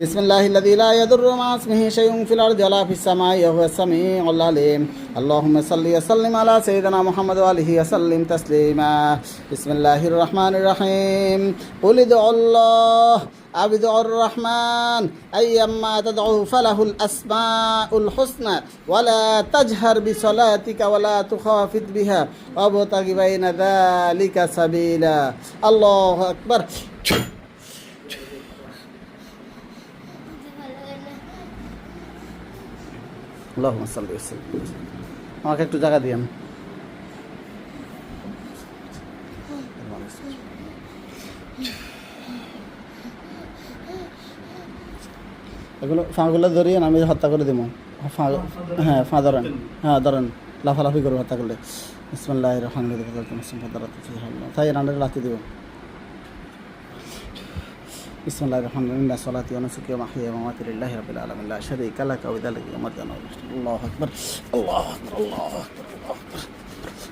بسم الله الذي لا يضر مع اسمه شيء في الأرض ولا في السماء وهو السميع العليم اللهم صل وسلم على سيدنا محمد وآله وسلم تسليما بسم الله الرحمن الرحيم قل ادعوا الله أو ادعوا الرحمن أيما تدعوا فله الأسماء الحسنى ولا تجهر بصلاتك ولا تخافت بها وابتغ بين ذلك سبيلا الله أكبر আমাকে একটু জায়গা দিয়ে এগুলো ফাঁকগুলো ধরিয়ে আমি হত্যা করে দিব। হ্যাঁ ফাঁ ধরেন। হ্যাঁ ধরেন। লাফালাফি করব হত্যা করলে। ইসমাল্লাহ রহমান তাই রান্নাটা লাথি দেবো।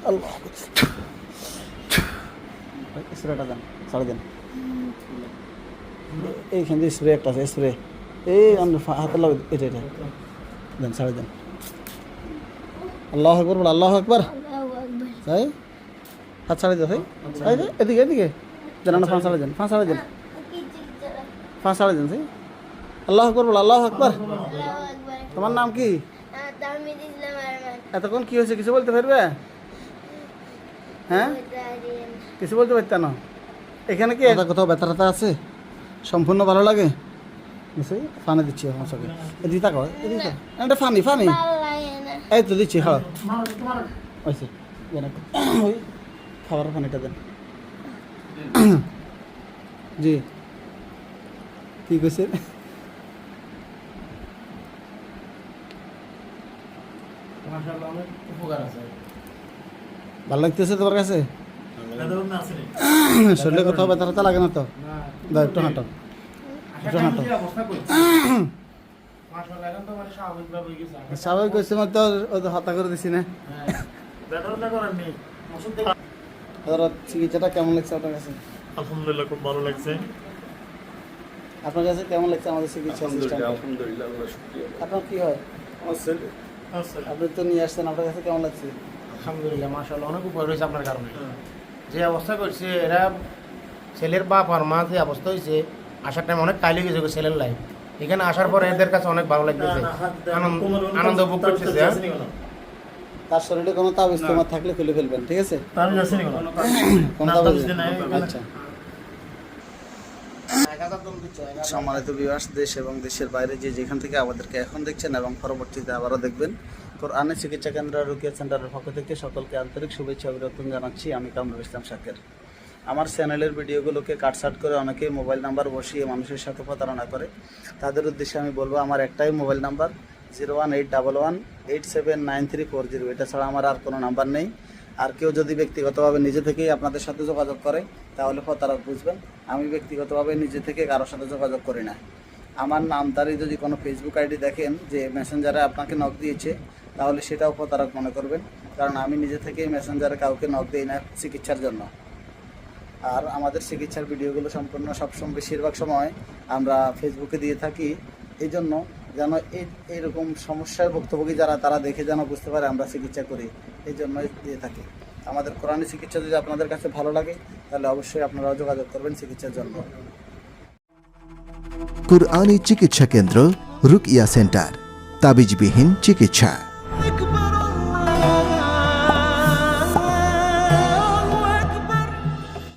আল্লাহ এইখান থেকে স্প্রে একটা আছে স্প্রে এই হাতে লাগ এটা এটা দেন ছাড়ে দেন আল্লাহ আকবর বলে আল্লাহ আকবর হাত ছাড়ে দাও এদিকে এদিকে দেন আমরা ফাঁস দেন ফাঁস দেন ফাঁস ছাড়ে দেন আল্লাহ আকবর বল আল্লাহ আকবর। তোমার নাম কি? এতক্ষণ কি হয়েছে কিছু বলতে পারবে? হ্যাঁ? কিছু বলতে পারত না। এখানে কি কোথাও ব্যথা ট্যাথা আছে? সম্পূর্ণ ভালো লাগে? নিশ্চয়ই ফানে দিচ্ছি সমস্যাকে এদিকে তাকাও এদিকে। এটা ফানি ফানি। এই তো দিচ্ছি হ্যাঁ হয়েছে ওই খাবার ফানিটা দেন। জি। কি কইছে? ভালো লাগতেছে তোমার কাছে? শরীরে কোথাও ব্যথা ট্যাথা লাগে না তো। না দাও একটু হাঁটো। এখন তো মানে স্বাভাবিকভাবে হয়ে গেছে স্বাভাবিক হয়েছে মানে তো ও তো হত্যা করে দিছি না। ধরো চিকিৎসাটা কেমন লাগছে আপনার কাছে? আলহামদুলিল্লাহ খুব ভালো লাগছে। আপনার কাছে কেমন লাগছে আমাদের চিকিৎসা সিস্টেম আলহামদুলিল্লাহ আপনার কি হয়? আমার ছেলে। আপনি তো নিয়ে আসছেন আপনার কাছে কেমন লাগছে? আলহামদুলিল্লাহ মাশাআল্লাহ অনেক উপকার হয়েছে আপনার কারণে। যে অবস্থা করছে এরা ছেলের বাপ আর মা যে অবস্থা হয়েছে আসার টাইম অনেক কালি গেছে ছেলের লাইফ এখানে আসার পর এদের কাছে অনেক ভালো লাগতেছে। আনন্দ আনন্দ উপভোগ করতেছে হ্যাঁ? তার শরীরে কোনো তাপ ইস্তেমার থাকলে খুলে ফেলবেন ঠিক আছে? কোনো। তাবিজ? নেই? আচ্ছা। সম্মানিত বিবাস দেশ এবং দেশের বাইরে যে যেখান থেকে আমাদেরকে এখন দেখছেন এবং পরবর্তীতে আবারও দেখবেন, কোরআনে চিকিৎসা কেন্দ্র রুকিয়া সেন্টারের পক্ষ থেকে সকলকে আন্তরিক শুভেচ্ছা অভিনন্দন জানাচ্ছি। আমি কামরুল ইসলাম শাকের। আমার চ্যানেলের ভিডিওগুলোকে কাটসাট করে অনেকে মোবাইল নাম্বার বসিয়ে মানুষের সাথে প্রতারণা করে। তাদের উদ্দেশ্যে আমি বলব, আমার একটাই mobile number, zero one eight double one eight seven nine three four zero. এটা ছাড়া আমার আর কোনো নাম্বার নেই। আর কেউ যদি ব্যক্তিগতভাবে নিজে থেকেই আপনাদের সাথে যোগাযোগ করে, তাহলে প্রতারক বুঝবেন। আমি ব্যক্তিগতভাবে নিজে থেকে কারোর সাথে যোগাযোগ করি না। আমার নামদারি যদি কোনো ফেসবুক আইডি দেখেন যে মেসেঞ্জারে আপনাকে নক দিয়েছে, তাহলে সেটাও প্রতারক মনে করবেন। কারণ আমি নিজে থেকেই মেসেঞ্জারে কাউকে নক দিই না চিকিৎসার জন্য। আর আমাদের চিকিৎসার ভিডিওগুলো সম্পূর্ণ সবসময়, বেশিরভাগ সময় আমরা ফেসবুকে দিয়ে থাকি। এই জন্য যেন এই এরকম সমস্যায় ভুক্তভোগী যারা, তারা দেখে যেন বুঝতে পারে আমরা চিকিৎসা করি। এই জন্যই দিয়ে থাকি। আমাদের কোরআন চিকিৎসা যদি আপনাদের কাছে ভালো লাগে, তাহলে অবশ্যই আপনারা যোগাযোগ করবেন চিকিৎসার জন্য। কুরআনী চিকিৎসা কেন্দ্র রুকিয়া সেন্টার। তাবিজবিহীন চিকিৎসা।